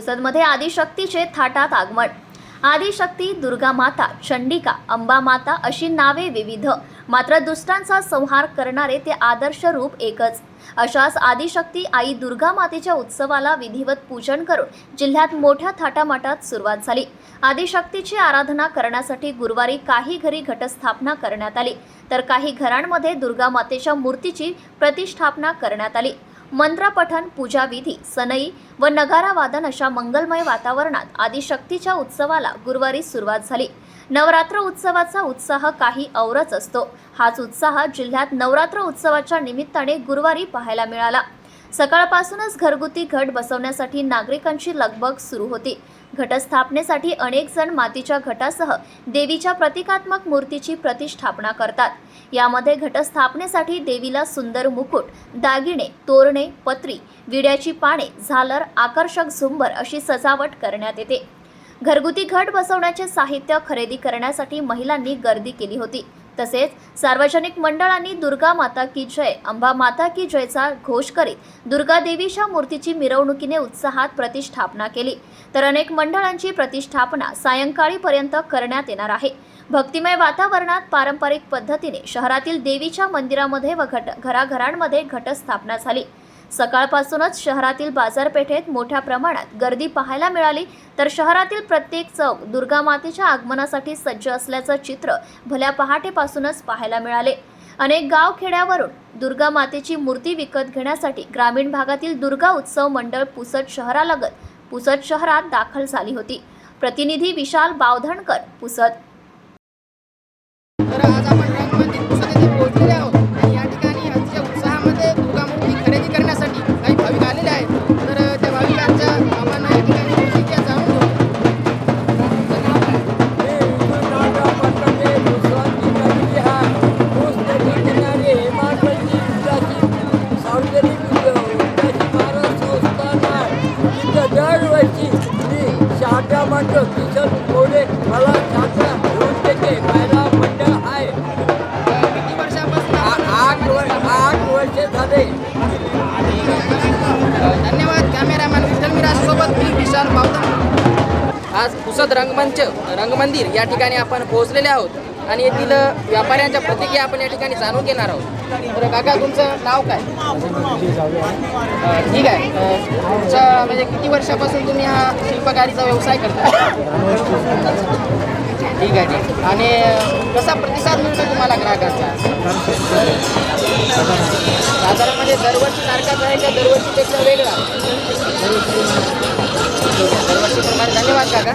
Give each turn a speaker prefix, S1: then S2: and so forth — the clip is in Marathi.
S1: पुसदमध्ये आदिशक्तीचे थाटात आगमन. आदिशक्ती दुर्गा माता चंडिका अंबा माता अशी नावे विविध. मात्र दुष्टांचा संहार करणारे ते आदर्श रूप एकच. अशाच आदिशक्ती आई दुर्गा मातेच्या उत्सवाला विधिवत पूजन करून जिल्ह्यात मोठ्या थाटामाटात सुरुवात झाली. आदिशक्तीची आराधना करण्यासाठी गुरुवारी काही घरी घटस्थापना करण्यात आली. तर काही घरांमध्ये दुर्गा मातेच्या मूर्तीची प्रतिष्ठापना करण्यात आली. मंत्रपठण पूजाविधी सनई व नगारा वादन अशा मंगलमय वातावरणात आदिशक्तीच्या उत्सवाला गुरुवारी सुरुवात झाली. नवरात्र उत्सवाचा उत्साह काही औरच असतो. हाच उत्साह जिल्ह्यात नवरात्र उत्सवाच्या निमित्ताने गुरुवारी पाहायला मिळाला. सकाळपासूनच घरगुती घट बसवण्यासाठी नागरिकांची लगबग सुरू होती. घटस्थापनेसाठी अनेक जण मातीच्या घटासह देवीच्या प्रतिकात्मक मूर्तीची प्रतिष्ठापना करतात. यामध्ये घटस्थापनेसाठी देवीला सुंदर मुकुट दागिने तोरणे पत्री विड्याची पाने झालर आकर्षक झुंबर अशी सजावट करण्यात येते. घरगुती घट बसवण्याचे साहित्य खरेदी करण्यासाठी महिलांनी गर्दी केली होती. तसेच सार्वजनिक मंडळांनी दुर्गा माता की जय अंबा माता की जयचा घोष करीत दुर्गा देवीच्या मूर्तीची मिरवणुकीने उत्साहात प्रतिष्ठापना केली. तर अनेक मंडळांची प्रतिष्ठापना सायंकाळीपर्यंत करण्यात येणार आहे. भक्तिमय वातावरणात पारंपरिक पद्धतीने शहरातील देवीच्या मंदिरामध्ये व घट घराघरांमध्ये घटस्थापना झाली. सकाळपासूनच शहरातील बाजारपेठेत मोठ्या प्रमाणात गर्दी पाहायला मिळाली. तर शहरातील प्रत्येक चौक दुर्गा मातेच्या आगमनासाठी सज्ज असल्याचं चित्र भल्या पहाटेपासूनच पाहायला मिळाले. अनेक गाव खेड्यावरून दुर्गा मातेची मूर्ती विकत घेण्यासाठी ग्रामीण भागातील दुर्गा उत्सव मंडळ पुसद शहरालगत पुसद शहरात दाखल झाली होती. प्रतिनिधी विशाल बावधणकर पुसद.
S2: तर आज आपण
S3: दरवर्षी मी शारदा मंडळ किशन मोरे मला शारदा घेऊन देते पहिला मंडळ आहे. आठ वर्ष आठ वर्ष झाले.
S2: धन्यवाद कॅमेरामॅन विठ्ठल मिराज सोबत मी विशाल बावधन. आज पुसद रंगमंच रंगमंदिर या ठिकाणी आपण पोहोचलेले आहोत. आणि येथील व्यापाऱ्यांच्या प्रतिक्रिया आपण या ठिकाणी जाणून घेणार आहोत. तर काका तुमचं नाव काय? ठीक आहे. तुमच्या म्हणजे किती वर्षापासून तुम्ही हा शिल्पकारीचा व्यवसाय करता? ठीक आहे ठीक आणि कसा प्रतिसाद मिळतो तुम्हाला ग्राहकांचा? साधारण म्हणजे दरवर्षी सारखाच आहे का दरवर्षीपेक्षा वेगळा? दरवर्षीप्रमाणे धन्यवाद काका.